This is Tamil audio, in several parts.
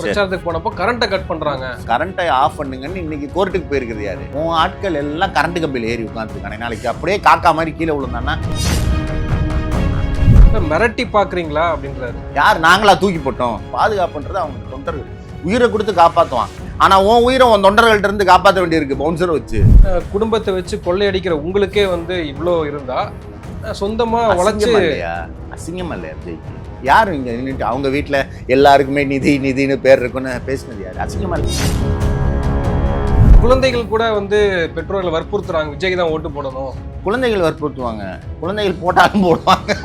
பிரச்சாரத்துக்கு போனப்போ கரண்ட்டை கட் பண்றாங்க. கரண்ட்டை ஆஃப் பண்ணுங்கன்னு இன்னைக்கு கோர்ட்டுக்கு போயிருக்குது யாரு? உன் ஆட்கள் எல்லாம் கரண்ட் கம்பியில் ஏறி உட்காந்துருக்கானே நாளைக்கு அப்படியே காக்கா மாதிரி கீழே விழுந்தான்னா? மிரட்டி பாக்குறீங்களா அப்படின்றாரு. யார்? நாங்களா தூக்கி போட்டோம். பாதுகாப்புன்றது அவங்க தொண்டர்கள் உயிரை கொடுத்து காப்பாற்றுவான் ஆனா உன் உயிரை உன் தொண்டர்கள்ட்ட இருந்து காப்பாற்ற வேண்டியிருக்கு பவுன்சரை வச்சு. குடும்பத்தை வச்சு கொள்ளையடிக்கிற உங்களுக்கே வந்து இவ்ளோ இருந்தா அஹ், சொந்தமா உழைச்சு அசிங்கமா இல்லையா? அசிங்கமா இல்லையா யாரும் இங்க நின்னுட்டு? அவங்க வீட்ல எல்லாருக்குமே நிதி நிதின்னு பேர் இருக்குன்னு பேசினது யாரு? அசிங்கமா இல்லை குழந்தைகள் கூட வந்து பெற்றோர்களை வற்புறுத்துறாங்க. விஜய்க்கு தான் ஓட்டு போடணும். குழந்தைகள் வற்புறுத்துவாங்க. குழந்தைகள் போட்டாலும் போடுவாங்க.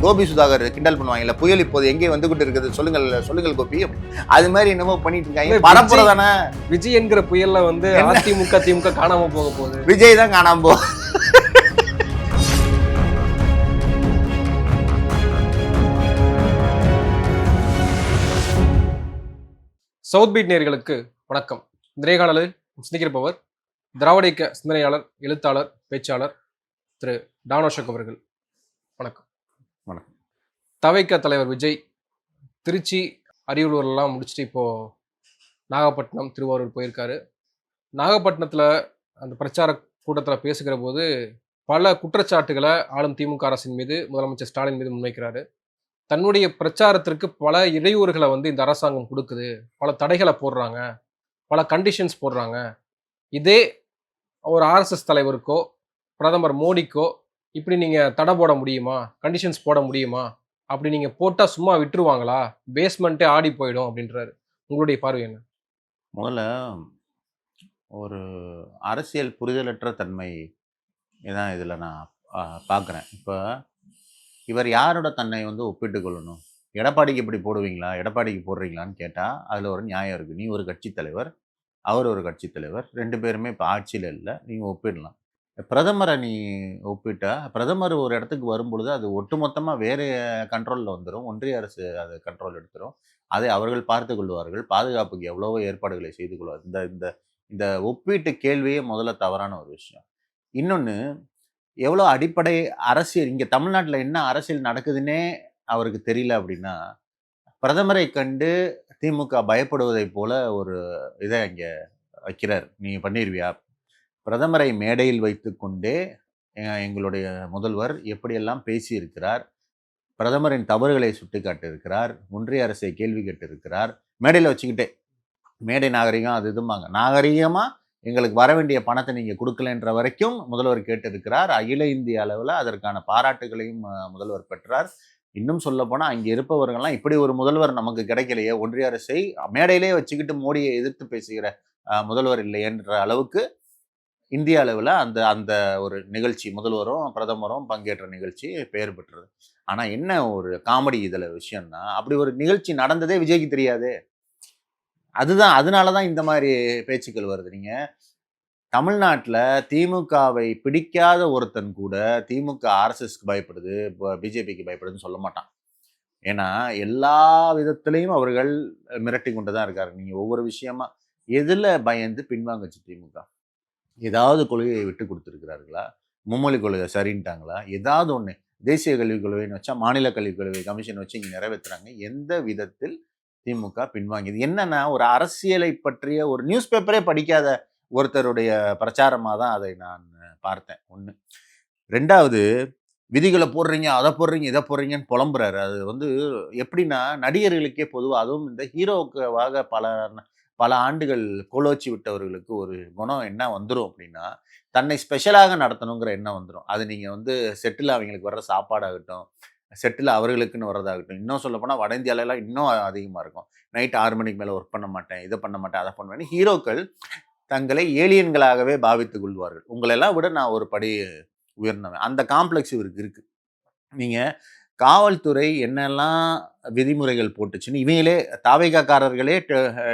கோபி சுதாகர் கிண்டல் பண்ணுவாங்கல்ல புயல் இப்போது எங்கே வந்து கொண்டு இருக்குது? சொல்லுங்கள் சொல்லுங்கள் கோபி. அது மாதிரி என்னமோ பண்ணிட்டு இருக்காங்க. விஜய்- தானே? விஜய் என்கிற புயல்ல வந்து? அதிமுக திமுக காணாம போக போகுது. விஜய் தான் காணாம போ சவுத் பீட் நேர்களுக்கு வணக்கம். இந்த நேர்காணலில் சிந்திக்கிறப்பவர் திராவிட இயக்க சிந்தனையாளர் எழுத்தாளர் பேச்சாளர் திரு டானோஷக் அவர்கள். வணக்கம். வணக்கம். தவைக்க தலைவர் விஜய் திருச்சி அரியலூர்லாம் முடிச்சுட்டு இப்போ நாகப்பட்டினம் திருவாரூர் போயிருக்காரு. நாகப்பட்டினத்தில் அந்த பிரச்சார கூட்டத்தில் பேசுகிற போது பல குற்றச்சாட்டுகளை ஆளும் திமுக அரசின் மீது முதலமைச்சர் ஸ்டாலின் மீது முன்வைக்கிறாரு. தன்னுடைய பிரச்சாரத்திற்கு பல இடையூறுகளை வந்து இந்த அரசாங்கம் கொடுக்குது. பல தடைகளை போடுறாங்க. பல கண்டிஷன்ஸ் போடுறாங்க. இதே ஒரு ஆர்எஸ்எஸ் தலைவருக்கோ பிரதமர் மோடிக்கோ இப்படி நீங்கள் தடை போட முடியுமா? கண்டிஷன்ஸ் போட முடியுமா? அப்படி நீங்கள் போட்டால் சும்மா விட்டுருவாங்களா? பேஸ்மெண்ட்டே ஆடி போயிடும் அப்படின்றாரு. உங்களுடைய பார்வை என்ன? முதல்ல ஒரு அரசியல் புரிதலற்ற தன்மை தான் இதில் நான் பார்க்குறேன். இப்போ இவர் யாரோட தன்னை வந்து ஒப்பிட்டு கொள்ளணும் எடப்பாடிக்கு இப்படி போடுவீங்களா? எடப்பாடிக்கு போடுறீங்களான்னு கேட்டால் அதில் ஒரு நியாயம் இருக்குது நீ ஒரு கட்சி தலைவர் அவர் ஒரு கட்சி தலைவர் ரெண்டு பேருமே இப்போ ஆட்சியில் இல்லை நீங்கள் ஒப்பிடலாம். பிரதமரை நீ ஒப்பிட்டா பிரதமர் ஒரு இடத்துக்கு வரும்பொழுது அது ஒட்டுமொத்தமாக வேறு கண்ட்ரோலில் வந்துடும் ஒன்றிய அரசு அதை கண்ட்ரோல் எடுத்துரும். அதை அவர்கள் பார்த்து கொள்வார்கள். பாதுகாப்புக்கு எவ்வளவோ ஏற்பாடுகளை செய்து கொள்வார். இந்த இந்த இந்த ஒப்பீட்டு கேள்வியே முதல்ல தவறான ஒரு விஷயம். இன்னொன்று எவ்வளோ அடிப்படை அரசியல் இங்கே தமிழ்நாட்டில் என்ன அரசியல் நடக்குதுன்னே அவருக்கு தெரியல அப்படின்னா பிரதமரை கண்டு திமுக பயப்படுவதைப் போல ஒரு இதை இங்கே வைக்கிறார். நீங்கள் பண்ணிடுவியா பிரதமரை மேடையில் வைத்துக்கொண்டே கொண்டே எங்களுடைய முதல்வர் எப்படியெல்லாம் பேசியிருக்கிறார்? பிரதமரின் தவறுகளை சுட்டிக்காட்டியிருக்கிறார். ஒன்றிய அரசை கேள்வி கேட்டிருக்கிறார். மேடையில் வச்சுக்கிட்டே மேடை நாகரிகம் அது இதுமாங்க நாகரிகமாக எங்களுக்கு வர வேண்டிய பணத்தை நீங்கள் கொடுக்கலன்ற வரைக்கும் முதல்வர் கேட்டிருக்கிறார். அகில இந்திய அளவில் அதற்கான பாராட்டுகளையும் முதல்வர் பெற்றார். இன்னும் சொல்ல போனால் அங்கே இருப்பவர்கள்லாம் இப்படி ஒரு முதல்வர் நமக்கு கிடைக்கலையே ஒன்றிய அரசை மேடையிலே வச்சுக்கிட்டு மோடியை எதிர்த்து பேசுகிற முதல்வர் இல்லையென்ற அளவுக்கு இந்திய அளவில் அந்த அந்த ஒரு நிகழ்ச்சி முதல்வரும் பிரதமரும் பங்கேற்ற நிகழ்ச்சி பெயர் பெற்றது. ஆனால் என்ன ஒரு காமெடி இதில் விஷயம்னா அப்படி ஒரு நிகழ்ச்சி நடந்ததே விஜய்க்கு தெரியாது. அதுதான் அதனால தான் இந்த மாதிரி பேச்சுக்கள் வருது. நீங்கள் தமிழ்நாட்டில் திமுகவை பிடிக்காத ஒருத்தன் கூட திமுக ஆர்எஸ்எஸ்க்கு பயப்படுது பிஜேபிக்கு பயப்படுதுன்னு சொல்ல மாட்டான். ஏன்னா எல்லா விதத்துலேயும் அவர்கள் மிரட்டி கொண்டு தான் இருக்காரு. நீங்கள் ஒவ்வொரு விஷயமா எதில் பயந்து பின்வாங்கச்சு திமுக? ஏதாவது கொள்கையை விட்டு கொடுத்துருக்கிறார்களா? மும்மொழி கொள்கை சரின்ட்டாங்களா? ஏதாவது ஒன்று தேசிய கல்விக் கொள்கைன்னு வச்சா மாநில கல்விக் கொள்கை கமிஷன் வச்சு இங்கே நிறைவேற்றுறாங்க எந்த விதத்தில் திமுக பின்வாங்கியது. என்னன்னா ஒரு அரசியலை பற்றிய ஒரு நியூஸ் பேப்பரே படிக்காத ஒருத்தருடைய பிரச்சாரமாக தான் அதை நான் பார்த்தேன். ஒன்று ரெண்டாவது விதிகளை போடுறீங்க அதை போடுறீங்க இதை போடுறீங்கன்னு புலம்புறாரு. அது வந்து எப்படின்னா நடிகர்களுக்கே பொதுவாக அதுவும் இந்த ஹீரோக்காக பல பல ஆண்டுகள் கோலோச்சி விட்டவர்களுக்கு ஒரு குணம் என்ன வந்துடும் அப்படின்னா தன்னை ஸ்பெஷலாக நடத்தணுங்கிற எண்ணம் வந்துடும் அது நீங்கள் வந்து செட்டில் அவங்களுக்கு வர்ற சாப்பாடாகட்டும் செட்டில் அவர்களுக்குன்னு வரதாகட்டும் இன்னும் சொல்ல போனால் வட இந்தியாவிலலாம் இன்னும் அதிகமாக இருக்கும். நைட் ஆறு மணிக்கு மேலே ஒர்க் பண்ண மாட்டேன் இதை பண்ண மாட்டேன் அதை பண்ணுவேன் ஹீரோக்கள் தங்களை ஏலியன்களாகவே பாவித்து கொள்வார்கள். உங்களெல்லாம் விட நான் ஒரு படி உயர்ந்தவன். அந்த காம்ப்ளெக்ஸ் இவருக்கு இருக்குது நீங்கள் காவல்துறை என்னெல்லாம் விதிமுறைகள் போட்டுச்சுன்னு இவங்களே தாவைக்காக்காரர்களே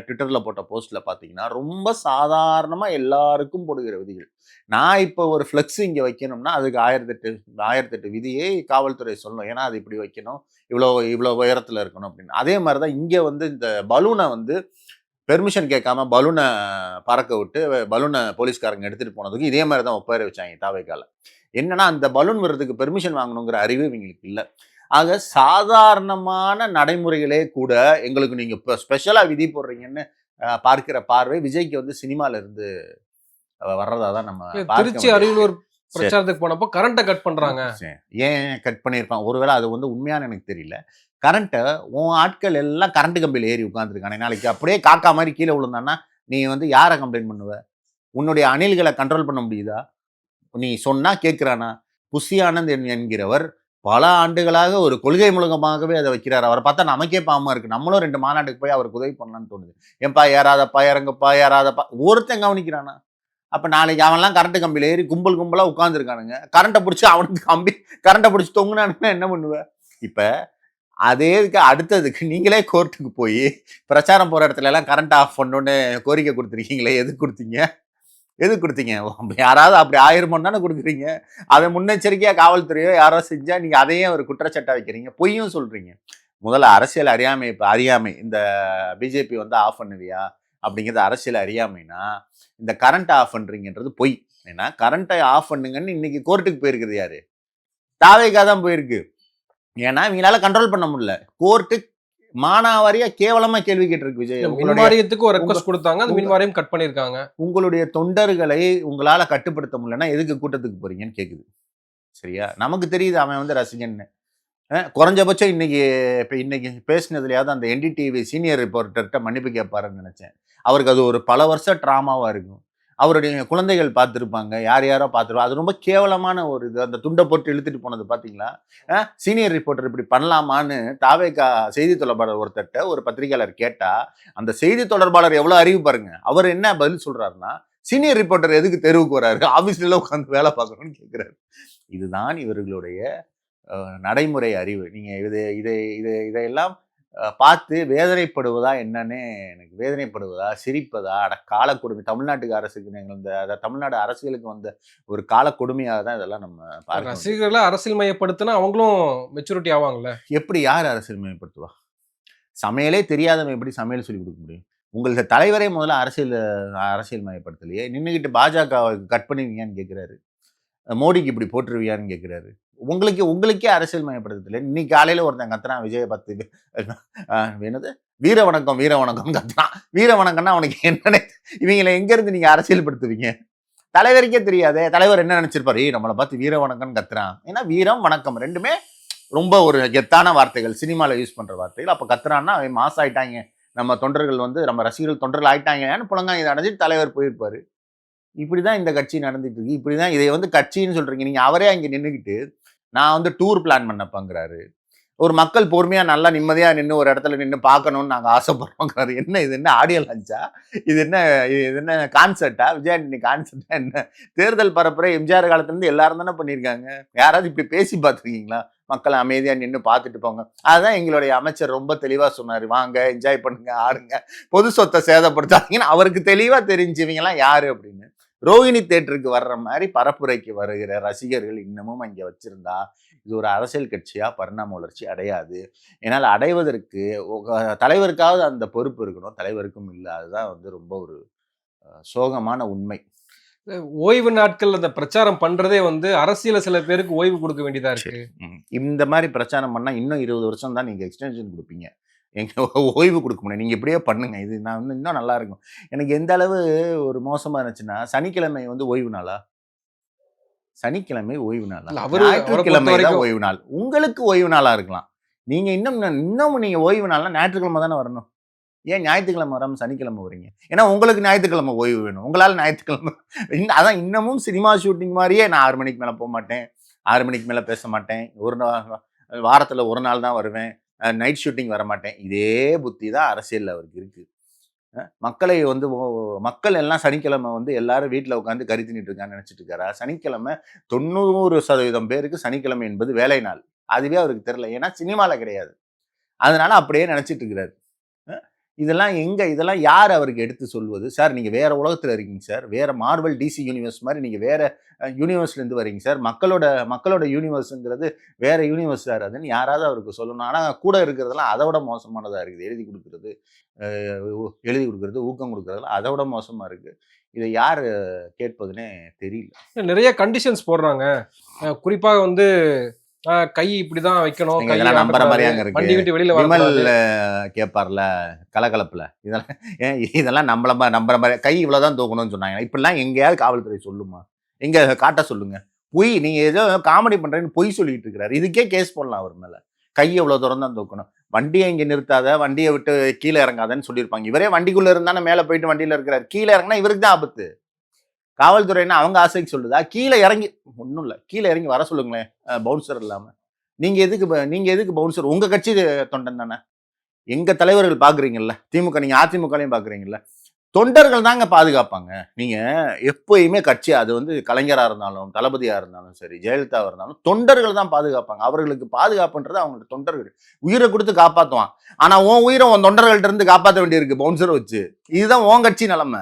ட்விட்டரில் போட்ட போஸ்ட்டில் பார்த்தீங்கன்னா ரொம்ப சாதாரணமாக எல்லாருக்கும் போடுகிற விதிகள். நான் இப்போ ஒரு ஃப்ளெக்ஸ் இங்கே வைக்கணும்னா அதுக்கு ஆயிரத்தெட்டு ஆயிரத்தெட்டு விதியை காவல்துறை சொல்லணும். ஏன்னா அது இப்படி வைக்கணும் இவ்வளோ இவ்வளோ உயரத்தில் இருக்கணும் அப்படின்னு. அதே மாதிரி தான் இங்கே வந்து இந்த பலூனை வந்து பெர்மிஷன் கேட்காம பலூனை பறக்க விட்டு பலூனை போலீஸ்காரங்க எடுத்துகிட்டு போனதுக்கு இதே மாதிரி தான் ஒப்பாரி வச்சாங்க தாவைக்கால என்னன்னா அந்த பலூன் வர்றதுக்கு பெர்மிஷன் வாங்கணுங்கிற அறிவு இவங்களுக்கு இல்லை. ஆக சாதாரணமான நடைமுறைகளே கூட எங்களுக்கு நீங்க இப்போ ஸ்பெஷலா விதி போடுறீங்கன்னு பார்க்கிற பார்வை விஜய்க்கு வந்து சினிமால இருந்து வர்றதா தான் நம்ம திருச்சி. அரியலூர் சரி. பிரச்சாரத்துக்கு போனப்போ கரண்ட்டை கட் பண்றாங்க. சரி. ஏன் கட் பண்ணியிருப்பான்? ஒருவேளை அது வந்து உண்மையான எனக்கு தெரியல. கரண்ட்டை உன் ஆட்கள் எல்லாம் கரண்ட் கம்பியில் ஏறி உட்காந்துருக்கானே நாளைக்கு அப்படியே காக்கா மாதிரி கீழே விழுந்தான்னா நீ வந்து யாரை கம்ப்ளைண்ட் பண்ணுவ? உன்னுடைய அணில்களை கண்ட்ரோல் பண்ண முடியுதா? நீ சொன்னா கேட்கிறானா? புஷி ஆனந்த் என்- என்கிறவர் பல ஆண்டுகளாக ஒரு கொள்கை மூலமாகவே அதை வைக்கிறார். அவரை பார்த்தா நமக்கே பாவமா இருக்கு. நம்மளும் ரெண்டு மாநாட்டுக்கு போய் அவருக்கு உதவி பண்ணலாம்னு தோணுது. ஏன்பா ஏறாதப்பா இறங்கப்பா ஏறாதப்பா. ஒருத்தன் கவனிக்கிறானா? அப்போ நாளைக்கு அவன்லாம் கரண்ட் கம்பியில ஏறி கும்பல் கும்பலாக உட்காந்துருக்கானுங்க கரண்ட்டை பிடிச்சி அவனுக்கு கம்பி கரண்ட்டை பிடிச்சி தொங்குனானுன்னா என்ன பண்ணுவேன் இப்போ அதே இதுக்கு அடுத்ததுக்கு நீங்களே கோர்ட்டுக்கு போய் பிரச்சாரம் போகிற இடத்துல எல்லாம் கரண்ட் ஆஃப் பண்ணணும்னு கோரிக்கை கொடுத்துருக்கீங்களே? எது கொடுத்தீங்க? எது கொடுத்தீங்க? யாராவது அப்படி ஆயிருமோன்னு தானே கொடுக்குறீங்க. அதை முன்னெச்சரிக்கையாக காவல்துறையோ யாரோ செஞ்சால் நீங்கள் அதையும் ஒரு குற்றச்சாட்டா வைக்கிறீங்க. பொய்யும் சொல்கிறீங்க முதல்ல அரசியல் அறியாமை இப்போ அறியாமை இந்த பிஜேபி வந்து ஆஃப் பண்ணுவியா? அப்படிங்கிறது அரசியல் அறியாமைனா இந்த கரண்ட் ஆஃப் பண்ணுறீங்கன்றது பொய். ஏன்னா கரண்ட்டை ஆஃப் பண்ணுங்கன்னு இன்னைக்கு கோர்ட்டுக்கு போயிருக்குது யாரு? தாவேக்கா தான் போயிருக்கு. ஏன்னா இவங்களால கண்ட்ரோல் பண்ண முடியல. கோர்ட்டு மானாவாரியா கேவலமா கேள்வி கேட்டிருக்கு விஜய் மின் உங்களுடைய வாரியத்துக்கு ஒரு ரெக்வஸ்ட் கொடுத்தாங்க அந்த மின் உங்க- வாரியம் கட் பண்ணிருக்காங்க உங்களுடைய தொண்டர்களை உங்களால கட்டுப்படுத்த முடியலன்னா எதுக்கு கூட்டத்துக்கு போறீங்கன்னு கேக்குது. சரியா? நமக்கு தெரியுது அவன் வந்து ரசிகன்னு குறைஞ்சபட்சம் இன்னைக்கு இப்போ இன்னைக்கு பேசினதுலையாவது அந்த என்டிடிவி சீனியர் ரிப்போர்ட்டர்கிட்ட மன்னிப்பு கேட்பாருன்னு நினைச்சேன். அவருக்கு அது ஒரு பல வருஷம் ட்ராமாவா இருக்கும். அவருடைய குழந்தைகள் பார்த்துருப்பாங்க. யார் யாரோ பார்த்துருப்பா அது ரொம்ப கேவலமான ஒரு இது. அந்த துண்டை போட்டு இழுத்துட்டு போனது பார்த்தீங்களா சீனியர் ரிப்போர்ட்டர் இப்படி பண்ணலாமான்னு தாவேக்கா செய்தி தொடர்பாளர் ஒருத்தர்கிட்ட ஒரு பத்திரிகையாளர் கேட்டால் அந்த செய்தி தொடர்பாளர் எவ்வளோ அறிவு பாருங்க. அவர் என்ன பதில் சொல்கிறாருன்னா சீனியர் ரிப்போர்ட்டர் எதுக்கு தெருவுக்கு வராரு? ஆபீஸ்ல உட்காந்து வேலை பார்க்கணும்னு கேட்குறாரு இதுதான் இவர்களுடைய நடைமுறை அறிவு. நீங்கள் இதை இதை இதை இதையெல்லாம் பார்த்து வேதனைப்படுவதா என்னன்னு எனக்கு வேதனைப்படுவதா சிரிப்பதா? அட கால கொடுமை. தமிழ்நாட்டுக்கு அரசுக்கு நீங்கள் இந்த அத தமிழ்நாடு அரசியலுக்கு வந்த ஒரு கால கொடுமையாக தான் இதெல்லாம் நம்ம. ரசிகர்களை அரசியல் மையப்படுத்தினா அவங்களும் மெச்சூரிட்டி ஆவாங்கல்ல? எப்படி யார் அரசியல் மேம்படுத்துவா சமையலே தெரியாதவன் எப்படி சமையல் சொல்லி கொடுக்க முடியும்? உங்களது தலைவரே முதல்ல அரசியல் அரசியல் மயப்படுத்தலையே. நின்றுக்கிட்டு பாஜக கட் பண்ணுவீங்கன்னு கேட்குறாரு மோடிக்கு இப்படி போட்டுருவியான்னு கேட்குறாரு உங்களுக்கு உங்களுக்கே அரசியல் மயப்படுத்தல இன்னைக்கு காலையில் ஒருத்தன் கத்துறான் விஜய பத்து என்னது? வீர வணக்கம் வீர வணக்கம் கத்துறான். வீர வணக்கம்னா அவனுக்கு என்னன்னு இவங்களை எங்கேருந்து நீங்கள் அரசியல்படுத்துவீங்க? தலைவருக்கே தெரியாதே தலைவர் என்ன நினச்சிருப்பார்? "ஏய், நம்மளை பார்த்து வீர வணக்கம்னு கத்துறான். ஏன்னா வீரம் வணக்கம் ரெண்டுமே ரொம்ப ஒரு கெத்தான வார்த்தைகள். சினிமாவில் யூஸ் பண்ணுற வார்த்தைகள். அப்போ கத்துறான்னா அவன் மாஸ் ஆயிட்டாங்க. நம்ம தொண்டர்கள் வந்து நம்ம ரசிகர்கள் தொண்டர்கள் ஆயிட்டாங்கன்னு புலங்காங்க இதை அடைஞ்சிட்டு தலைவர் போயிருப்பாரு. இப்படிதான் இந்த கட்சி நடந்துட்டு இருக்கு. இப்படிதான் இதை வந்து கட்சின்னு சொல்கிறீங்க நீங்கள் அவரே அங்கே நின்றுக்கிட்டு நான் வந்து டூர் பிளான் பண்ணப்பங்கிறாரு. ஒரு மக்கள் பொறுமையாக நல்லா நிம்மதியாக நின்று ஒரு இடத்துல நின்று பார்க்கணும்னு நாங்கள் ஆசைப்படுறோங்கிறாரு. என்ன இது என்ன ஆடியோ லான்ச்சா இது என்ன இது என்ன கான்சர்ட்டா விஜயாண்டி கான்சர்ட்டா என்ன? தேர்தல் பரப்புரை எம்ஜிஆர் காலத்துலேருந்து எல்லாரும் தானே பண்ணியிருக்காங்க. யாராவது இப்படி பேசி பார்த்துருக்கீங்களா? மக்கள் அமைதியாக நின்று பார்த்துட்டு போங்க. அதுதான் எங்களுடைய அமைச்சர் ரொம்ப தெளிவாக சொன்னார். வாங்க என்ஜாய் பண்ணுங்க ஆடுங்க. பொது சொத்தை சேதப்படுத்தாதீங்கன்னு அவருக்கு தெளிவாக தெரிஞ்சவங்கலாம் யார் அப்படின்னு. ரோஹிணி தேட்டருக்கு வர்ற மாதிரி பரப்புரைக்கு வருகிற ரசிகர்கள் இன்னமும் அங்கே வச்சிருந்தா இது ஒரு அரசியல் கட்சியா? பரிணாம வளர்ச்சி அடையாது. ஏன்னால் அடைவதற்கு தலைவருக்காவது அந்த பொறுப்பு இருக்கணும். தலைவருக்கும் இல்லை அதுதான் வந்து ரொம்ப ஒரு சோகமான உண்மை. ஓய்வு நாட்கள் அந்த பிரச்சாரம் பண்றதே வந்து அரசியல சில பேருக்கு ஓய்வு கொடுக்க வேண்டியதா இருக்கு. இந்த மாதிரி பிரச்சாரம் பண்ணா இன்னும் இருபது வருஷம் தான் நீங்க எக்ஸ்டென்ஷன் கொடுப்பீங்க. எங்க ஓய்வு கொடுக்க முடியும் நீங்க இப்படியே பண்ணுங்க. இது நான் வந்து இன்னும் நல்லா இருக்கும். எனக்கு எந்த அளவு ஒரு மோசமா இருந்துச்சுன்னா சனிக்கிழமை வந்து ஓய்வு நாளா? சனிக்கிழமை ஓய்வு நாளா? ஞாயிற்றுக்கிழமை தான் ஓய்வு நாள். உங்களுக்கு ஓய்வு நாளா இருக்கலாம். நீங்க இன்னும் இன்னும் நீங்க ஓய்வு நாள்னா ஞாயிற்றுக்கிழமை தானே வரணும். ஏன் ஞாயிற்றுக்கிழமை வராம சனிக்கிழமை வரீங்க? ஏன்னா உங்களுக்கு ஞாயிற்றுக்கிழமை ஓய்வு வேணும். உங்களால ஞாயிற்றுக்கிழமை இன்னும் அதான் இன்னமும் சினிமா ஷூட்டிங் மாதிரியே நான் ஆறு மணிக்கு மேல போக மாட்டேன். ஆறு மணிக்கு மேல பேச மாட்டேன். ஒரு நா- வாரத்துல ஒரு நாள் தான் வருவேன். நைட் ஷூட்டிங் வர மாட்டேன் இதே புத்தி தான் அரசியலில் அவருக்கு இருக்குது மக்களை வந்து மக்கள் எல்லாம் சனிக்கிழமை வந்து எல்லாரும் வீட்டில் உட்காந்து கறி தின்னுட்டு இருக்கான்னு நினைச்சிட்டு இருக்காரா? சனிக்கிழமை தொண்ணூறு சதவீதம் பேருக்கு சனிக்கிழமை என்பது வேலை நாள். அதுவே அவருக்கு தெரில ஏன்னா சினிமாவில் கிடையாது. அதனால அப்படியே நினச்சிட்டு இருக்கிறாரு. இதெல்லாம் எங்கே இதெல்லாம் யார் அவருக்கு எடுத்து சொல்வது? சார் நீங்கள் வேறு உலகத்தில் இருக்கீங்க சார். வேறு மார்வல் டிசி யூனிவர்ஸ் மாதிரி நீங்கள் வேறு யூனிவர்ஸ்லேருந்து வரீங்க சார். மக்களோட மக்களோட யூனிவர்ஸுங்கிறது வேறு யூனிவர்ஸ் சார் அதுன்னு யாராவது அவருக்கு சொல்லணும். ஆனால் கூட இருக்கிறதெல்லாம் அதை விட மோசமானதாக இருக்குது. எழுதி கொடுக்கறது எழுதி கொடுக்குறது ஊக்கம் கொடுக்கறதுலாம் அதை விட மோசமாக இருக்குது இதை யார் கேட்பதுன்னே தெரியல. நிறைய கண்டிஷன்ஸ் போடுறாங்க. குறிப்பாக வந்து கை இப்படிதான் வைக்கணும். நீங்க கை இதெல்லாம் நம்புற ஆட்டக்கூடாது, மாதிரியாங்க இருக்கு. வண்டி விட்டு வெளியில விமல் கேட்பார்ல கலகலப்புல. இதெல்லாம் இதெல்லாம் நம்மள மா- நம்புற மாதிரி கை இவ்வளவுதான் தூக்கணும்னு சொன்னாங்க. இப்படிலாம் எங்கேயாவது காவல்துறை சொல்லுமா? எங்க காட்ட சொல்லுங்க. பொய் நீங்க ஏதோ காமெடி பண்றேன்னு பொய் சொல்லிட்டு இருக்கிறாரு. இதுக்கே கேஸ் போடலாம் அவர் மேல. கை எவ்வளவு தூரம் தான் தூக்கணும். வண்டியை இங்க நிறுத்தாத வண்டியை விட்டு கீழே இறங்காதன்னு சொல்லியிருப்பாங்க. இவரே வண்டிக்குள்ள இருந்தானே மேல போயிட்டு வண்டியில இருக்கிறாரு. கீழே இறங்கினா இவருக்கு தான் ஆபத்து. காவல்துறைன்னா அவங்க ஆசைக்கு சொல்லுதா? கீழே இறங்கி ஒன்றும் இல்லை. கீழே இறங்கி வர சொல்லுங்களேன். பவுன்சர் இல்லாமல் நீங்கள் எதுக்கு ப- எதுக்கு பவுன்சர் உங்கள் கட்சி தொண்டன் தானே? எங்கள் தலைவர்கள் பார்க்குறீங்கல்ல திமுக நீங்கள் அதிமுகலையும் பார்க்குறீங்கல்ல தொண்டர்கள் தாங்க பாதுகாப்பாங்க. நீங்கள் எப்பயுமே கட்சி அது வந்து கலைஞராக இருந்தாலும் தளபதியாக இருந்தாலும் சரி ஜெயலலிதாவாக இருந்தாலும் தொண்டர்கள் தான் பாதுகாப்பாங்க. அவர்களுக்கு பாதுகாப்புன்றது அவங்களோட தொண்டர்கள். உயிரை கொடுத்து காப்பாற்றுவான் ஆனால் உன் உயிரை உன் தொண்டர்கள்ட்ட இருந்து காப்பாற்ற வேண்டியிருக்கு பவுன்சர் வச்சு. இதுதான் உன் கட்சி நிலமை.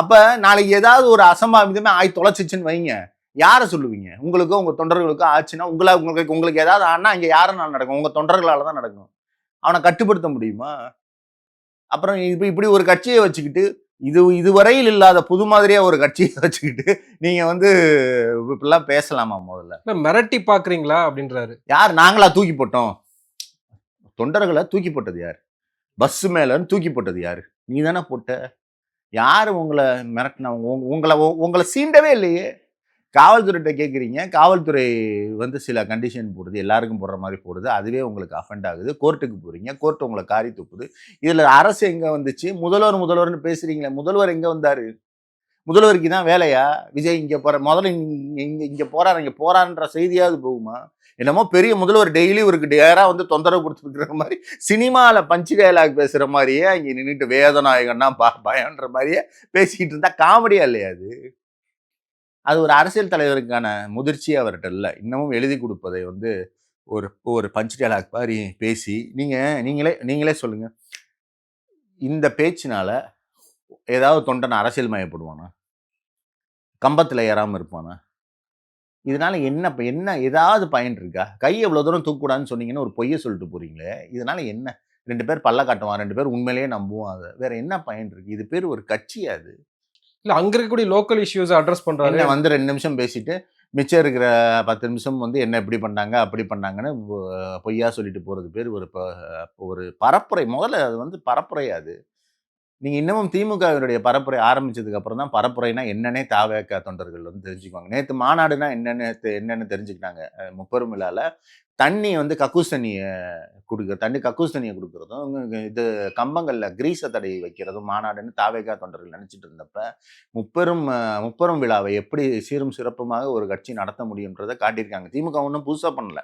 அப்ப நாளைக்கு ஏதாவது ஒரு அசம்பாவிதமே ஆய் தொலைச்சிச்சுன்னு வைங்க. யாரை சொல்லுவீங்க? உங்களுக்கோ உங்க தொண்டர்களுக்கோ ஆச்சுன்னா உங்களா உங்களுக்கு உங்களுக்கு ஏதாவது ஆனா இங்க யாருனால நடக்கும்? உங்க தொண்டர்களால தான் நடக்கும் அவனை கட்டுப்படுத்த முடியுமா? அப்புறம் இப்ப இப்படி ஒரு கட்சியை வச்சுக்கிட்டு இது இதுவரையில் இல்லாத புது மாதிரியா ஒரு கட்சியை வச்சுக்கிட்டு நீங்க வந்து இப்படிலாம் பேசலாமா முதல்ல? இல்ல மிரட்டி பாக்குறீங்களா அப்படின்றாரு. யார்? நாங்களா தூக்கி போட்டோம். தொண்டர்களை தூக்கி போட்டது யார்? பஸ் மேலன்னு தூக்கி போட்டது யாரு? நீ தானே போட்ட? யார் உங்களை மிரட்டினவங்க உங்களை உங்களை சீண்டவே இல்லையே. காவல்துறைகிட்ட கேட்குறீங்க காவல்துறை வந்து சில கண்டிஷன் போடுது. எல்லாருக்கும் போடுற மாதிரி போடுது. அதுவே உங்களுக்கு அஃபெண்ட் ஆகுது. கோர்ட்டுக்கு போகிறீங்க கோர்ட் உங்களை காரி துப்புது இதில் அரசு எங்கே வந்துச்சு? முதல்வர் முதல்வர்னு பேசுகிறீங்களே முதல்வர் எங்கே வந்தார்? முதல்வருக்கு தான் வேலையா? விஜய் இங்கே போகிற முதல்ல இங்கே இங்கே இங்க இங்கே போகிறாருன்ற செய்தியாவது போகுமா? என்னமோ பெரிய முதல்வர் டெய்லி இவருக்கு டேராக வந்து தொந்தரவு கொடுத்துருக்குற மாதிரி சினிமாவில் பஞ்சு டயலாக் பேசுகிற மாதிரியே இங்கே நின்றுட்டு வேதநாயகன்னா ப பயன்ற மாதிரியே பேசிக்கிட்டு இருந்தால் காமெடியா இல்லையா அது? அது ஒரு அரசியல் தலைவருக்கான முதிர்ச்சி அவர்கிட்ட இல்லை. இன்னமும் எழுதி கொடுப்பதை வந்து ஒரு ஒரு பஞ்சு டயலாக் மாதிரி பேசி நீங்கள் நீங்களே நீங்களே சொல்லுங்கள் இந்த பேச்சினால் ஏதாவது தொண்டன் அரசியல் மயப்படுவானா? கம்பத்தில் ஏறாமல் இருப்பானா? இதனால என்ன இப்ப என்ன ஏதாவது பயன் இருக்கா? கை எவ்வளவு தூரம் தூக்கூடாதுன்னு சொன்னீங்கன்னு ஒரு பொய்யை சொல்லிட்டு போறீங்களே. இதனால என்ன? ரெண்டு பேர் பல்ல காட்டுவான் ரெண்டு பேர் உண்மையிலேயே நம்புவான் அதை. வேற என்ன பயன் இருக்கு? இது பேர் ஒரு கட்சி அது. இல்ல அங்க இருக்கக்கூடிய லோக்கல் இஷ்யூஸ் அட்ரஸ் என்ன வந்து ரெண்டு நிமிஷம் பேசிட்டு மிச்சம் இருக்கிற பத்து நிமிஷம் வந்து என்ன இப்படி பண்ணாங்க அப்படி பண்ணாங்கன்னு பொய்யா சொல்லிட்டு போறது பேர் ஒரு ஒரு பரப்புரை. முதல்ல அது வந்து பரப்புரை அது? நீங்கள் இன்னமும் திமுகவினுடைய பரப்புரை ஆரம்பித்ததுக்கு அப்புறம் தான் பரப்புரைனா என்னன்னே தாவேக்க தொண்டர்கள் வந்து தெரிஞ்சுக்குவாங்க. நேற்று மாநாடுனா என்னென்ன என்னென்னு தெரிஞ்சுக்கிட்டாங்க. முப்பெரும் விழாவில் தண்ணி வந்து கக்கூஸ் தண்ணியை கொடுக்குற தண்ணி கக்கூஸ் தண்ணியை கொடுக்குறதும் இது கம்பங்களில் கிரீச தடை வைக்கிறதும் மாநாடுன்னு தாவேகா தொண்டர்கள் நினச்சிட்டு இருந்தப்ப முப்பெரும் முப்பெரும் விழாவை எப்படி சீரும் சிறப்புமாக ஒரு கட்சி நடத்த முடியுன்றதை காட்டியிருக்காங்க. திமுக ஒன்றும் புதுசாக பண்ணல.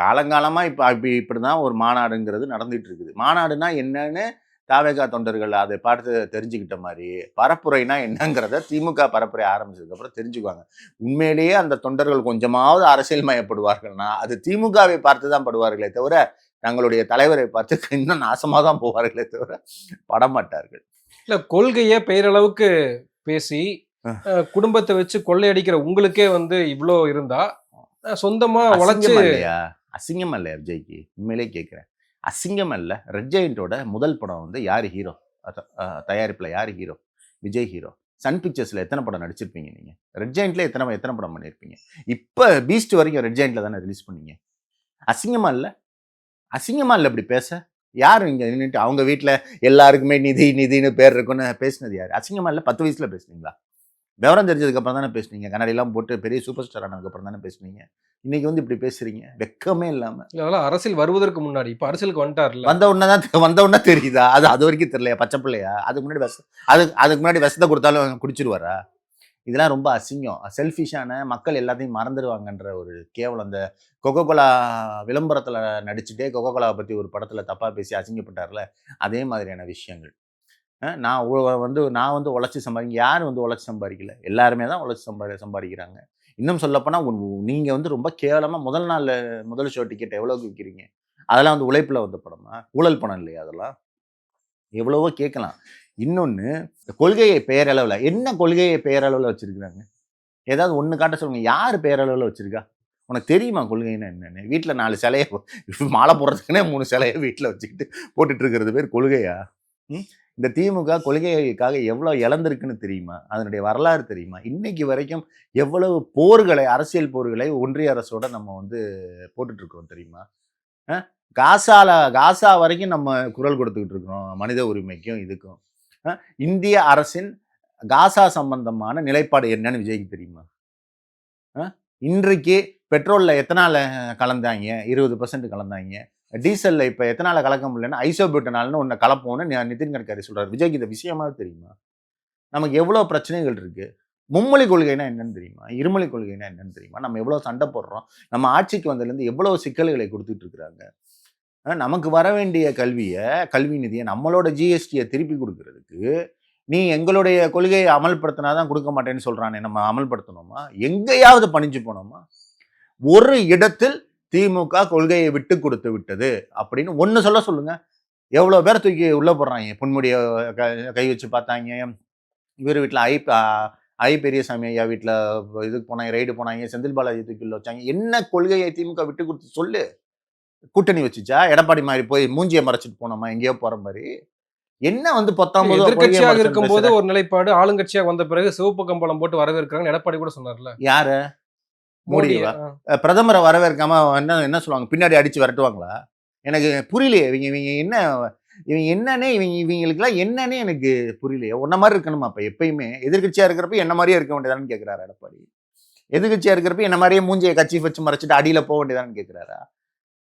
காலங்காலமாக இப்போ இப்படி இப்படி தான் ஒரு மாநாடுங்கிறது நடந்துகிட்டு இருக்குது. மாநாடுனா என்னன்னு தாவேகா தொண்டர்கள் அதை பார்த்து தெரிஞ்சுக்கிட்ட மாதிரி பரப்புரைனா என்னங்கிறத திமுக பரப்புரை ஆரம்பிச்சதுக்கப்புறம் தெரிஞ்சுக்குவாங்க. உண்மையிலேயே அந்த தொண்டர்கள் கொஞ்சமாவது அரசியல் மயப்படுவார்கள்னா அது திமுகவை பார்த்து தான் படுவார்களே தவிர தங்களுடைய தலைவரை பார்த்து இன்னும் நாசமாக தான் போவார்களே தவிர படமாட்டார்கள். இல்ல கொள்கைய பெயரளவுக்கு பேசி குடும்பத்தை வச்சு கொள்ளையடிக்கிற உங்களுக்கே வந்து இவ்ளோ இருந்தா அஹ், சொந்தமா உழைச்சு அசிங்கம் இல்லையா விஜய்க்கு? உண்மையிலே கேட்குறேன் அசிங்கம் அல்ல ரெட் ஜெயண்டோட முதல் படம் வந்து யார் ஹீரோ தயாரிப்பில் யார் ஹீரோ விஜய் ஹீரோ சன் பிக்சர்ஸில் எத்தனை படம் நடிச்சிருப்பீங்க நீங்கள் ரெட் ஜெயண்ட்ல எத்தனை எத்தனை படம் பண்ணியிருப்பீங்க இப்போ பீஸ்ட் வரைக்கும் ரெட் ஜெயண்ட்ல தானே ரிலீஸ் பண்ணீங்க? அசிங்கமாக இல்லை அசிங்கமாக இல்லை இப்படி பேச? யார் இங்கே நின்றுட்டு அவங்க வீட்டில் எல்லாருக்குமே நிதி நிதின்னு பேர் இருக்குன்னு பேசினது யார்? அசிங்கமாக இல்லை பத்து வயசில் பேசுனீங்களா? விவரம் தெரிஞ்சதுக்கு அப்புறம் தானே பேசுனீங்க. கண்ணாடிலாம் போட்டு பெரிய சூப்பர் ஸ்டார் ஆனதுக்கு அப்புறம் தானே பேசுனீங்க. இன்னைக்கு வந்து இப்படி பேசுறீங்க. வெக்கமே இல்லாம. இல்ல, அரசியல் வருவதற்கு முன்னாடி. இப்ப அரசியலுக்கு வந்துட்டார்ல. வந்த உடனே தான் வந்த உடனே தெரியுதா? அது அது வரைக்கும் தெரியலையா? பச்சை பிள்ளையா? அதுக்கு முன்னாடி விஷ அதுக்கு அதுக்கு முன்னாடி விஷத்தை கொடுத்தாலும் குடிச்சிருவாரா? இதெல்லாம் ரொம்ப அசிங்கம். செல்ஃபிஷான மக்கள் எல்லாத்தையும் மறந்துடுவாங்கன்ற ஒரு கேவலம். அந்த கொக்கோ கோலா விளம்பரத்தில் நடிச்சுட்டே கொக்கோ கோலாவை பற்றி ஒரு படத்தில் தப்பாக பேசி அசிங்கப்பட்டார்ல. அதே மாதிரியான விஷயங்கள். நான் வந்து நான் வந்து உழைச்சி சம்பாதிக்க யாரும் வந்து உழைச்சி சம்பாதிக்கல? எல்லாருமே தான் உழைச்சி சம்பாதி சம்பாதிக்கிறாங்க. இன்னும் சொல்லப்போனால் நீங்கள் வந்து ரொம்ப கேவலமாக முதல் நாள் முதல் ஷோ டிக்கெட் எவ்வளோக்கு விற்கிறீங்க அதெல்லாம் வந்து உழைப்பில் வந்த படமா? ஊழல் பணம் இல்லையா அதெல்லாம்? எவ்வளவோ கேட்கலாம். இன்னொன்று கொள்கையை பெயரளவில் என்ன கொள்கையை பெயரளவில் வச்சிருக்கிறாங்க? ஏதாவது ஒன்று காட்ட சொல்லுங்கள் யார் பெயரளவில் வச்சுருக்கா? உனக்கு தெரியுமா கொள்கைன்னா என்னென்ன? வீட்டில் நாலு சிலையை மாலை போடுறதுக்குன்னே மூணு சிலையை வீட்டில் வச்சுக்கிட்டு போட்டுட்ருக்கிறது பேர் கொள்கையா? ம்? இந்த திமுக கொள்கைகளுக்காக எவ்வளோ இழந்திருக்குன்னு தெரியுமா? அதனுடைய வரலாறு தெரியுமா? இன்னைக்கு வரைக்கும் எவ்வளவு போர்களை அரசியல் போர்களை ஒன்றிய அரசோட நம்ம வந்து போட்டுட்ருக்கோம் தெரியுமா? காசால காசா வரைக்கும் நம்ம குரல் கொடுத்துக்கிட்டு இருக்கிறோம் மனித உரிமைக்கும் இதுக்கும். இந்திய அரசின் காசா சம்பந்தமான நிலைப்பாடு என்னன்னு விஜய்க்கு தெரியுமா? இன்றைக்கு பெட்ரோலில் எத்தனால கலந்தாங்க? இருபது பர்சன்ட் கலந்தாங்க. டீசலில் இப்போ எத்தனால கலக்க முடியலன்னா ஐசோபியூட்டனால்னு ஒன்று கலப்போம்னு நிதின் கட்கரி சொல்கிறார் விஜய்க்கு இந்த விஷயமாவது தெரியுமா? நமக்கு எவ்வளோ பிரச்சனைகள் இருக்குது மும்மொழி கொள்கைனா என்னன்னு தெரியுமா? இருமொழி கொள்கைனா என்னன்னு தெரியுமா? நம்ம எவ்வளோ சண்டை போடுறோம்? நம்ம ஆட்சிக்கு வந்ததுலேருந்து எவ்வளோ சிக்கல்களை கொடுத்துட்டு இருக்கிறாங்க நமக்கு வர வேண்டிய கல்வியை கல்வி நிதியை நம்மளோட ஜிஎஸ்டியை திருப்பி கொடுக்கறதுக்கு நீ எங்களுடைய கொள்கையை அமல்படுத்தினா தான் கொடுக்க மாட்டேன்னு சொல்கிறானே நம்ம அமல்படுத்தணுமா? எங்கேயாவது பணிஞ்சு போனோமா? ஒரு இடத்தில் திமுக கொள்கையை விட்டு கொடுத்து விட்டது அப்படின்னு ஒன்று சொல்ல சொல்லுங்க. எவ்வளோ பேர் தூக்கி உள்ள போடுறாங்க? பொன்முடிய க- வச்சு பார்த்தாங்க. இவர் வீட்டில் ஐ ஐ பெரியசாமி ஐயா வீட்டில் இதுக்கு போனாங்க ரைடு போனாங்க செந்தில் பாலாஜி தூக்கி உள்ள வச்சாங்க. என்ன கொள்கையை திமுக விட்டு கொடுத்து சொல்லு? கூட்டணி வச்சுச்சா? எடப்பாடி மாதிரி போய் மூஞ்சியை மறைச்சிட்டு போனோமா? எங்கேயோ போற மாதிரி. என்ன வந்து பத்தொன்பது எதிர்கட்சியாக இருக்கும்போது ஒரு நிலைப்பாடு ஆளுங்கட்சியாக வந்த பிறகு சிவப்பு கம்பளம் போட்டு வரவேற்கிறாங்க எடப்பாடி கூட சொன்னார்ல. யாரு? மோடியவா? பிரதமரை வரவேற்காம என்ன என்ன சொல்லுவாங்க? பின்னாடி அடிச்சு விரட்டுவாங்களா? எனக்கு புரியலையே இவங்க இவங்க என்ன இவங்க என்னன்னே இவங்க இவங்களுக்குலாம் என்னன்னே எனக்கு புரியலையே. உன்ன மாதிரி இருக்கணுமா அப்ப? எப்பயுமே எதிர்க்கட்சியா இருக்கிறப்ப என்ன மாதிரியே இருக்க வேண்டியதான்னு கேட்கிறாரு எடப்பாடி. எதிர்க்கட்சியா இருக்கிறப்ப என்ன மாதிரியே மூஞ்சியை கட்சி வச்சு மறைச்சிட்டு அடியில போக வேண்டியதான்னு கேட்கிறாரா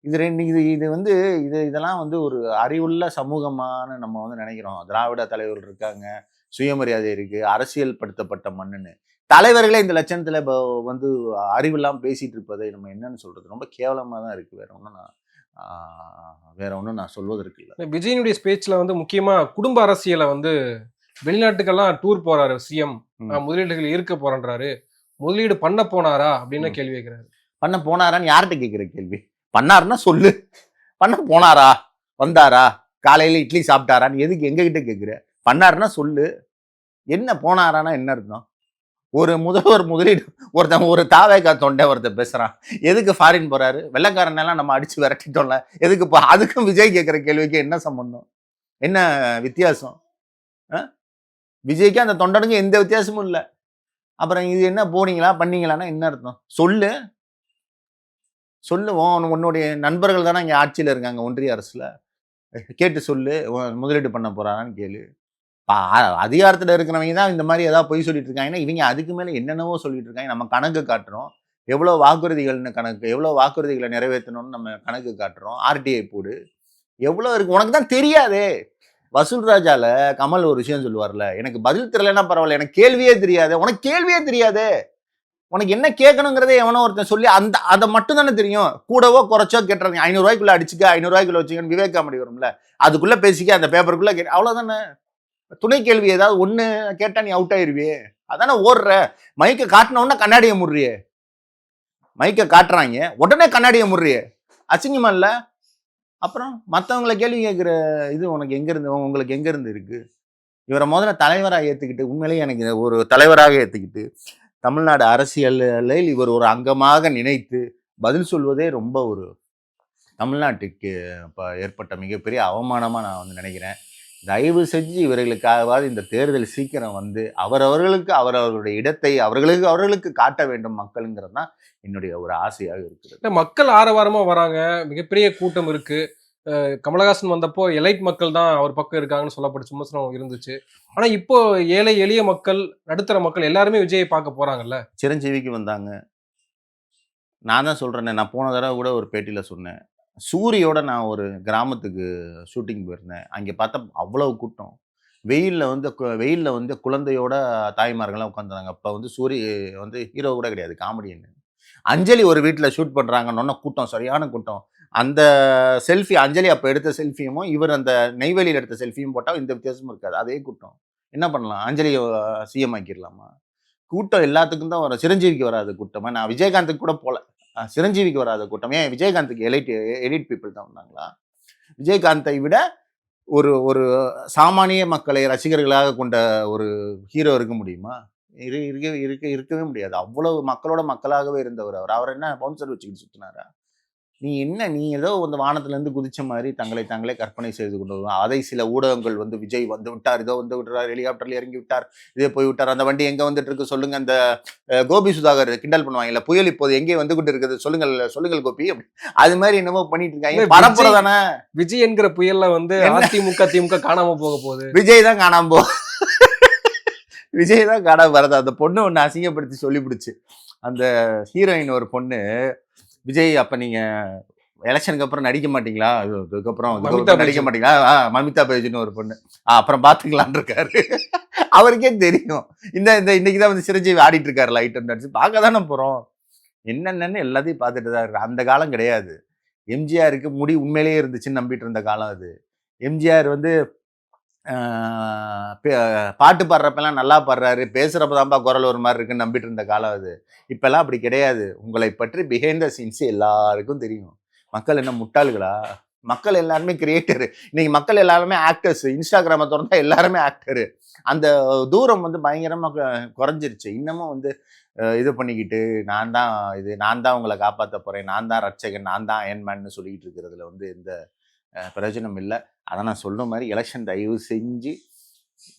இது ரெண்டு இது இது வந்து இது இதெல்லாம் வந்து ஒரு அறிவுள்ள சமூகமான நம்ம வந்து நினைக்கிறோம். திராவிட தலைவர்கள் இருக்காங்க சுயமரியாதை இருக்கு அரசியல் படுத்தப்பட்ட மண்ணுன்னு. தலைவர்களே இந்த லட்சணத்துல இப்போ வந்து அறிவில்லாம பேசிட்டு இருப்பதை நம்ம என்னன்னு சொல்றது? ரொம்ப கேவலமா தான் இருக்கு. வேற ஒன்றும் நான் வேற ஒன்றும் நான் சொல்வதற்கு இல்லை. விஜயனுடைய ஸ்பீச்ல வந்து முக்கியமா குடும்ப அரசியலை வந்து வெளிநாட்டுக்கெல்லாம் டூர் போறாரு சிஎம் முதலீடுகள் ஈர்க்க போறேன்றாரு. முதலீடு பண்ண போனாரா அப்படின்னு. கேள்வி கேட்கிறாரு பண்ண போனாரான்னு யார்கிட்ட கேட்குற கேள்வி? பண்ணாருன்னா சொல்லு. பண்ண போனாரா? வந்தாரா? காலையில இட்லி சாப்பிட்டாரான்னு எதுக்கு எங்ககிட்ட கேட்குற பண்ணாருன்னா சொல்லு. என்ன போனாரான்னா என்ன அர்த்தம்? ஒரு முதல்வர் முதலீடு ஒருத்தன் ஒரு தாவேக்கா தொண்டை ஒருத்தர் பேசுகிறான் எதுக்கு ஃபாரின் போகிறாரு வெள்ளக்காரனெல்லாம் நம்ம அடித்து விரட்டிட்டோம்ல. எதுக்கு இப்போ அதுக்கும் விஜய் கேட்குற கேள்விக்கு என்ன சம்பந்தம்? என்ன வித்தியாசம்? ஆ? விஜய்க்கு அந்த தொண்டனுக்கு எந்த வித்தியாசமும் இல்லை. அப்புறம் இது என்ன போனீங்களா? பண்ணீங்களான்னா என்ன அர்த்தம்? சொல்லு. சொல்லு உன் உன்னுடைய நண்பர்கள் தானே இங்கே ஆட்சியில் இருக்காங்க ஒன்றிய அரசில். கேட்டு சொல்லு. முதலீடு பண்ண போகிறாரான்னு கேளு. அதிகாரத்தில் இருக்கிறவங்க தான் இந்த மாதிரி ஏதாவது பொய் சொல்லிட்டு இருக்காங்கன்னா இவங்க அதுக்கு மேலே என்னென்னவோ சொல்லிட்டு இருக்காங்க. நம்ம கணக்கு காட்டுறோம். எவ்வளோ வாக்குறுதிகள்னு கணக்கு எவ்வளோ வாக்குறுதிகளை நிறைவேற்றணும்னு நம்ம கணக்கு காட்டுறோம். ஆர்டிஐ போடு. எவ்வளோ இருக்கு? உனக்கு தான் தெரியாதே. வசூல் ராஜால கமல் ஒரு விஷயம் சொல்லுவார்ல எனக்கு பதில் தெரியலன்னா பரவாயில்ல எனக்கு கேள்வியே தெரியாது. உனக்கு கேள்வியே தெரியாதே. உனக்கு என்ன கேட்கணுங்கிறதே எவனோ ஒருத்தன் சொல்லி அந்த அதை மட்டும் தானே தெரியும். கூடவோ குறைச்சோ கேட்டுறாங்க ஐநூறுரூவாய்க்குள்ளே அடிச்சுக்க ஐநூறுரூவாய்க்குள்ள வச்சுக்கன்னு விவேக் காமெடி வரும்ல. அதுக்குள்ளே பேசிக்க அந்த பேப்பருக்குள்ளே கே அவ்வளோதானே துணை கேள்வி ஏதாவது ஒன்று கேட்டால் நீ அவுட் ஆயிருவியே. அதானே ஓடுற. மைக்கை காட்டின உடனே கண்ணாடியை முடுறியே. மைக்கை காட்டுறாங்க. உடனே கண்ணாடியை முடுறியே. அசிங்கமா இல்லை? அப்புறம் மற்றவங்கள கேள்வி கேட்குற இது உனக்கு எங்கேருந்து உங்களுக்கு எங்கேருந்து இருக்குது இவரை முதல்ல தலைவராக ஏற்றுக்கிட்டு உண்மையிலேயே எனக்கு ஒரு தலைவராக ஏற்றுக்கிட்டு தமிழ்நாடு அரசியலில் இவர் ஒரு அங்கமாக நினைத்து பதில் சொல்வதே ரொம்ப ஒரு தமிழ்நாட்டுக்கு இப்போ ஏற்பட்ட மிகப்பெரிய அவமானமாக நான் வந்து நினைக்கிறேன். தயவு செஞ்சு இவர்களுக்காகவாது இந்த தேர்தல் சீக்கிரம் வந்து அவரவர்களுக்கு அவரவர்களுடைய இடத்தை அவர்களுக்கு அவர்களுக்கு காட்ட வேண்டும் மக்களுங்கிறது தான் என்னுடைய ஒரு ஆசையாக இருக்கிறது. இல்ல, மக்கள் ஆரவாரமா வராங்க. மிகப்பெரிய கூட்டம் இருக்கு. அஹ் கமலஹாசன் வந்தப்போ எலைட் மக்கள் தான் அவர் பக்கம் இருக்காங்கன்னு சொல்லப்பட்ட விமர்சனம் இருந்துச்சு. ஆனா இப்போ ஏழை எளிய மக்கள் நடுத்தர மக்கள் எல்லாருமே விஜயை பார்க்க போறாங்கல்ல? சிரஞ்சீவிக்கு வந்தாங்க. நான் தான் சொல்கிறேனே நான் போன தடவை கூட ஒரு பேட்டியில் சொன்னேன். சூரியோட நான் ஒரு கிராமத்துக்கு ஷூட்டிங் போயிருந்தேன். அங்கே பார்த்தா அவ்வளோ கூட்டம். வெயிலில் வந்து வெயிலில் வந்து குழந்தையோட தாய்மார்கள்லாம் உட்காந்துருந்தாங்க அப்போ வந்து சூரி வந்து ஹீரோ கூட கிடையாது காமெடியன் அஞ்சலி ஒரு வீட்டில் ஷூட் பண்ணுறாங்கன்னு கூட்டம் சரியான கூட்டம். அந்த செல்ஃபி அஞ்சலி அப்போ எடுத்த செல்ஃபியும் இவர் அந்த நெய்வேலியில் எடுத்த செல்ஃபியும் போட்டால் இந்த வித்தியாசமும் இருக்காது. அதே கூட்டம். என்ன பண்ணலாம்? அஞ்சலியை சிஎம் ஆக்கிடலாமா கூட்டம் எல்லாத்துக்கும் தான் வரும். சிரஞ்சீவிக்கு வராது கூட்டமாக நான் விஜயகாந்துக்கு கூட போகல சிரஞ்சீவிக்கு வராத கூட்டம். ஏன்? விஜயகாந்துக்கு எலைட் எலிட் பீப்புள் தான் வந்தாங்களா? விஜயகாந்தை விட ஒரு ஒரு சாமானிய மக்களை ரசிகர்களாக கொண்ட ஒரு ஹீரோ இருக்க முடியுமா? இரு இருக்க இருக்க இருக்கவே முடியாது. அவ்வளவு மக்களோட மக்களாகவே இருந்தவர் அவர். அவர் என்ன பவுன்சர் வச்சுக்கிட்டு சுற்றினாரா நீ என்ன நீ ஏதோ அந்த வானத்திலேருந்து குதிச்ச மாதிரி தங்களை தாங்களே கற்பனை செய்து கொண்டு வருவோம் அதை சில ஊடகங்கள் வந்து விஜய் வந்து விட்டார் இதோ வந்து விட்டார் ஹெலிகாப்டர்ல இறங்கி விட்டார் இதே போய் விட்டார். அந்த வண்டி எங்க வந்துட்டு இருக்கு சொல்லுங்க அந்த கோபி சுதாகர் கிண்டல் பண்ணுவாங்கல்ல புயல் இப்போது எங்கே வந்து கொண்டு இருக்குது சொல்லுங்கள் சொல்லுங்கள் கோபி. அது மாதிரி என்னமோ பண்ணிட்டு இருக்காங்க. இல்ல, பரப்புறதானே விஜய் என்கிற புயல்ல வந்து? அதிமுக திமுக காணாம போக போகுது. விஜய் தான் காணாம போ விஜய் தான் காணாம வரது அந்த பொண்ணு ஒன்று அசிங்கப்படுத்தி சொல்லிவிடுச்சு அந்த ஹீரோயின் ஒரு பொண்ணு விஜய் அப்ப நீங்க எலெக்ஷனுக்கு அப்புறம் நடிக்க மாட்டீங்களா? இதுக்கப்புறம் நடிக்க. மாட்டீங்களா? மமிதா பேஜ்னு ஒரு பொண்ணு. அப்புறம் பாத்துக்கலாம்னு இருக்காரு. அவருக்கே தெரியும். இந்த இந்த இன்னைக்கு தான் வந்து சிரஞ்சீவி ஆடிட்டு இருக்காரு லைட் நடிச்சு பார்க்க தானே போறோம். என்னென்னு எல்லாத்தையும் பார்த்துட்டு தான் இருக்கு அந்த காலம் கிடையாது. எம்ஜிஆருக்கு முடி உண்மையிலேயே இருந்துச்சுன்னு நம்பிட்டு இருந்த காலம் அது. எம்ஜிஆர் வந்து பாட்டு பாடுறப்பெல்லாம் நல்லா பாடுறாரு. பேசுகிறப்ப தான்ப்பா குரல் ஒரு மாதிரி இருக்குன்னு நம்பிட்டு இருந்த காலம் அது. இப்போல்லாம் அப்படி கிடையாது. உங்களை பற்றி பிஹைண்ட் த சீன்ஸ் எல்லாருக்கும் தெரியும். மக்கள் என்ன முட்டாளுகளா? மக்கள் எல்லாருமே கிரியேட்டர் இன்னைக்கு மக்கள் எல்லாருமே ஆக்டர்ஸ் இன்ஸ்டாகிராமை திறந்தா எல்லாருமே ஆக்டரு அந்த தூரம் வந்து பயங்கரமாக குறைஞ்சிருச்சு. இன்னமும் வந்து இது பண்ணிக்கிட்டு நான் தான் இது நான் தான் உங்களை காப்பாற்ற போகிறேன் நான் தான் ரட்சகன் நான் தான் அயன்மேன்னு சொல்லிக்கிட்டு இருக்கிறதுல வந்து எந்த பிரயோஜனம் இல்லை. அதை நான் சொல்ற மாதிரி எலெக்ஷன் தயவு செஞ்சு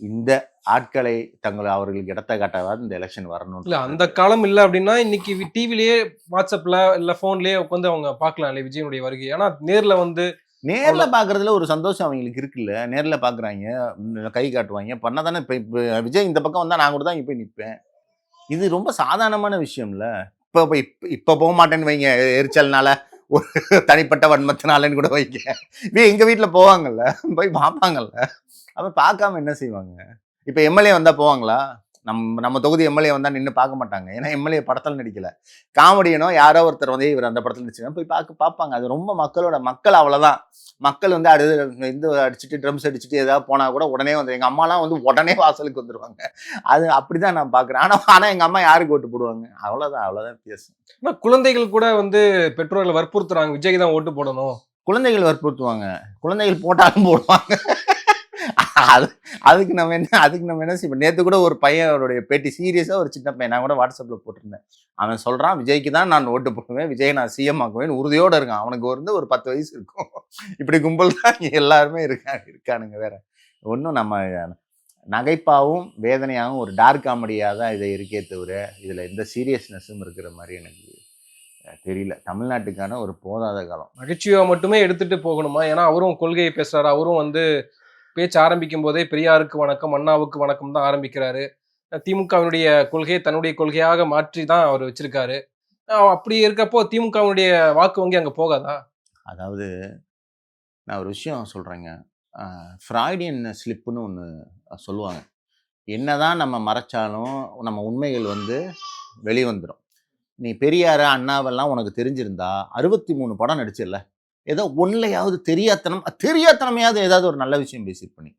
இந்த ஆட்களை தங்களை அவர்களுக்கு இடத்த காட்டாவது இந்த எலெக்ஷன் வரணும் இல்ல அந்த காலம் இல்ல அப்படின்னா இன்னைக்கு டிவிலேயே வாட்ஸ்அப்ல இல்ல போன்லயே உட்காந்து அவங்க பார்க்கலாம் இல்லையா விஜயனுடைய வருகை. ஆனா நேர்ல வந்து நேர்ல பாக்குறதுல ஒரு சந்தோஷம் அவங்களுக்கு இருக்குல்ல. நேர்ல பாக்குறாங்க உம், கை காட்டுவாங்க. பண்ணாதானே இப்ப இப்ப விஜய் இந்த பக்கம் வந்தா நான் கூட தான் இப்ப நிப்பேன். இது ரொம்ப சாதாரணமான விஷயம்ல. இப்ப இப்ப இப்ப- இப்ப போக மாட்டேன்னு வைங்க எரிச்சல்னால. ஒரு தனிப்பட்ட வன்மத்தினாலன்னு கூட வைக்க இப்போ எங்கள் வீட்டில் போவாங்கல்ல? போய் பார்ப்பாங்கல்ல? அப்போ பார்க்காம என்ன செய்வாங்க? இப்போ எம்எல்ஏ வந்தால் போவாங்களா? நம்ம நம்ம தொகுதி எம்எல்ஏ வந்தா நின்று பார்க்க மாட்டாங்க. ஏன்னா எம்எல்ஏ படத்தில் நடிக்கல. காமெடியனோ யாரோ ஒருத்தர் வந்து இவர் அந்த படத்தில் நடிச்சுன்னா போய் பார்க்க பார்ப்பாங்க. அது ரொம்ப மக்களோட மக்கள் அவ்வளவுதான். மக்கள் வந்து அடுத்து இந்த அடிச்சுட்டு ட்ரம்ஸ் அடிச்சுட்டு ஏதாவது போனா கூட உடனே வந்து எங்க அம்மாலாம் வந்து உடனே வாசலுக்கு வந்துருவாங்க. அது அப்படிதான் நான் பாக்குறேன் ஆனா ஆனா எங்க அம்மா யாருக்கு ஓட்டு போடுவாங்க? அவ்வளவுதான் அவ்வளவுதான் பேசும் ஆனா குழந்தைகள் கூட வந்து பெற்றோர்களை வற்புறுத்துறாங்க. விஜய்க்கு தான் ஓட்டு போடணும். குழந்தைகள் வற்புறுத்துவாங்க. குழந்தைகள் போட்டாலும் போடுவாங்க. அது அதுக்கு நம்ம என்ன அதுக்கு நம்ம என்ன செய்வோம் நேற்று கூட ஒரு பையன் அவருடைய பேட்டி சீரியஸாக ஒரு சின்ன பையன் நான் கூட வாட்ஸ்அப்பில் போட்டிருந்தேன். அவன் சொல்கிறான் விஜய்க்கு தான் நான் ஓட்டு போடுவேன் விஜய் நான் சிஎம் ஆக்குவேன் உறுதியோடு இருக்கான். அவனுக்கு வந்து ஒரு பத்து வயசு இருக்கும். இப்படி கும்பல் தான் எல்லாருமே இருக்காங்க இருக்கானுங்க வேற. ஒன்றும் நம்ம நகைப்பாகவும் வேதனையாகவும் ஒரு டார்க் காமெடியாக தான் இதை இருக்கே தவிர இதில் எந்த சீரியஸ்னஸும் இருக்கிற மாதிரி எனக்கு தெரியல. தமிழ்நாட்டுக்கான ஒரு போதாத காலம். நகைச்சுவை மட்டுமே எடுத்துட்டு போகணுமா? ஏன்னா அவரும் கொள்கையை பேசுறாரு. அவரும் வந்து பேச்சு ஆரம்பிக்கும் போதே பெரியாருக்கு வணக்கம் அண்ணாவுக்கு வணக்கம் தான் ஆரம்பிக்கிறாரு. திமுகவினுடைய கொள்கையை தன்னுடைய கொள்கையாக மாற்றி தான் அவர் வச்சிருக்காரு. அப்படி இருக்கப்போ திமுகவினுடைய வாக்கு வங்கி அங்கே போகாதா? அதாவது நான் ஒரு விஷயம் சொல்கிறேங்க ஃப்ராய்டியன் ஸ்லிப்புன்னு ஒன்று சொல்லுவாங்க. என்னதான் நம்ம மறைச்சாலும் நம்ம உண்மைகள் வந்து வெளிவந்துடும் நீ பெரியார அண்ணாவெல்லாம் உனக்கு தெரிஞ்சிருந்தா அறுபத்தி மூணு படம் நடிச்சிடல ஏதோ ஒன்றையாவது தெரியாத்தனம் தெரியாத்தனமையாவது ஏதாவது ஒரு நல்ல விஷயம் பேசியிருப்ப நீ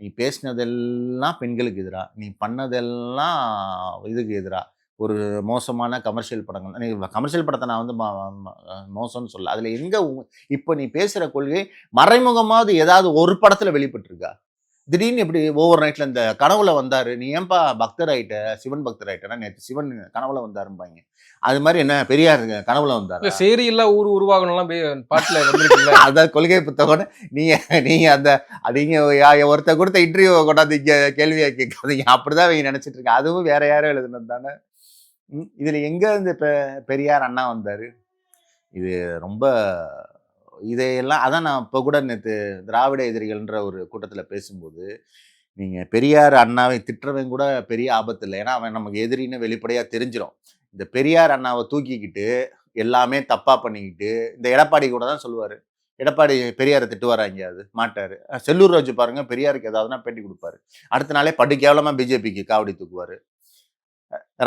நீ பேசினதெல்லாம் பெண்களுக்கு எதிராக நீ பண்ணதெல்லாம் இதுக்கு எதிராக ஒரு மோசமான கமர்ஷியல் படங்கள் நீ கமர்ஷியல் படத்தை நான் வந்து ம- மோசம்னு சொல்ல அதில் எங்கே இப்போ நீ பேசுகிற கொள்கை மறைமுகமாவது ஏதாவது ஒரு படத்தில் வெளிப்பட்டிருக்கா? திடீர்னு இப்படி ஓவர் நைட்டில் இந்த கனவுல வந்தாரு நீ ஏன்பா பக்தர் ஆயிட்ட சிவன் பக்தர் ஆயிட்டனா நேற்று சிவன் கனவுல வந்தாரும்பாங்க. அது மாதிரி என்ன பெரியார் கனவுல வந்தாரு? சேரி இல்ல ஊர் உருவாகணும்லாம் பாட்டுல வந்திருக்குல்ல. அதான் கொள்கை புத்தகம் நீங்க நீங்க அந்த நீங்க யா- ஒருத்தர் கொடுத்த இன்டர்வியூ கொண்டாந்து இங்க கேள்வியா கேட்காதீங்க. அப்படிதான் அவங்க நினைச்சிட்டு இருக்காங்க. அதுவும் வேற யாரும் எழுதுனது தானே. இதுல எங்க இந்த பெ- பெரியார் அண்ணா வந்தாரு? இது ரொம்ப இதையெல்லாம் அதான் நான் இப்போ கூட நேற்று திராவிட எதிரிகள்ன்ற ஒரு கூட்டத்தில் பேசும்போது நீங்கள் பெரியார் அண்ணாவை திட்டுறவன் கூட பெரிய ஆபத்து இல்லை. ஏன்னா அவன் நமக்கு எதிரின்னு வெளிப்படையாக தெரிஞ்சிடும் இந்த பெரியார் அண்ணாவை தூக்கிக்கிட்டு எல்லாமே தப்பாக பண்ணிக்கிட்டு இந்த எடப்பாடி கூட தான் சொல்லுவார். எடப்பாடி பெரியாரை திட்டுவாரா எங்கேயாவது? மாட்டார். செல்லூர் ராஜு பாருங்கள் பெரியாருக்கு ஏதாவதுனா பேட்டி கொடுப்பாரு. அடுத்த நாளே படு கேவலமாக பிஜேபிக்கு காவடி தூக்குவார்.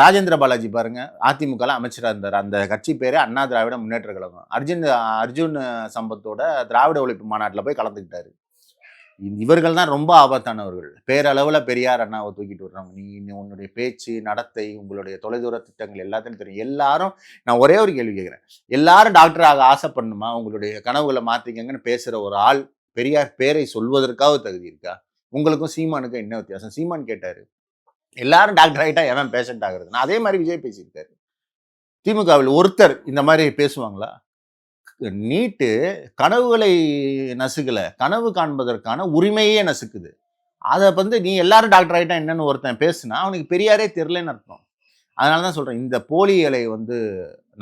ராஜேந்திர பாலாஜி பாருங்க அதிமுகல அமைச்சராக இருந்தார். அந்த கட்சி பேரே அண்ணா திராவிட முன்னேற்ற கழகம். அர்ஜுன் அர்ஜுன் சம்பத்தோட திராவிட ஒழிப்பு மாநாட்டில் போய் கலந்துக்கிட்டாரு. இவர்கள் தான் ரொம்ப ஆபத்தானவர்கள். பேரளவில் பெரியார் அண்ணாவை தூக்கிட்டு வர்றாங்க நீ நீ உன்னுடைய பேச்சு நடத்தை உங்களுடைய தொலைதூர திட்டங்கள் எல்லாத்தையும் தெரியும். எல்லாரும் நான் ஒரே ஒரு கேள்வி கேட்குறேன். எல்லாரும் டாக்டர் ஆக ஆசைப்படணுமா? உங்களுடைய கனவுகளை மாற்றிக்கங்கன்னு பேசுகிற ஒரு ஆள் பெரியார் பேரை சொல்வதற்காக தகுதி இருக்கா? உங்களுக்கும் சீமானுக்கும் என்ன வித்தியாசம்? சீமான் கேட்டார் எல்லாரும் டாக்டர் ஆகிட்டா எவன் பேஷண்ட் ஆகுறது? நான் அதே மாதிரி விஜய் பேசியிருக்காரு. திமுகவில் ஒருத்தர் இந்த மாதிரி பேசுவாங்களா? நீட்டு கனவுகளை நசுக்கல கனவு காண்பதற்கான உரிமையே நசுக்குது. அதை வந்து நீ எல்லாரும் டாக்டர் ஆகிட்டா என்னன்னு ஒருத்தன் பேசுனா அவனுக்கு பெரியாரே தெரிலன்னு அர்த்தம். அதனால தான் சொல்கிறேன் இந்த போலிகளை வந்து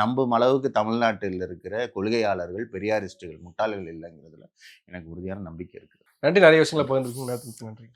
நம்பும் அளவுக்கு தமிழ்நாட்டில் இருக்கிற கொள்கையாளர்கள் பெரியாரிஸ்டுகள் முட்டாள்கள் இல்லைங்கிறதுல எனக்கு உறுதியான நம்பிக்கை இருக்குது நன்றி நிறைய விஷயங்களை பகிர்ந்துருக்கு நன்றி.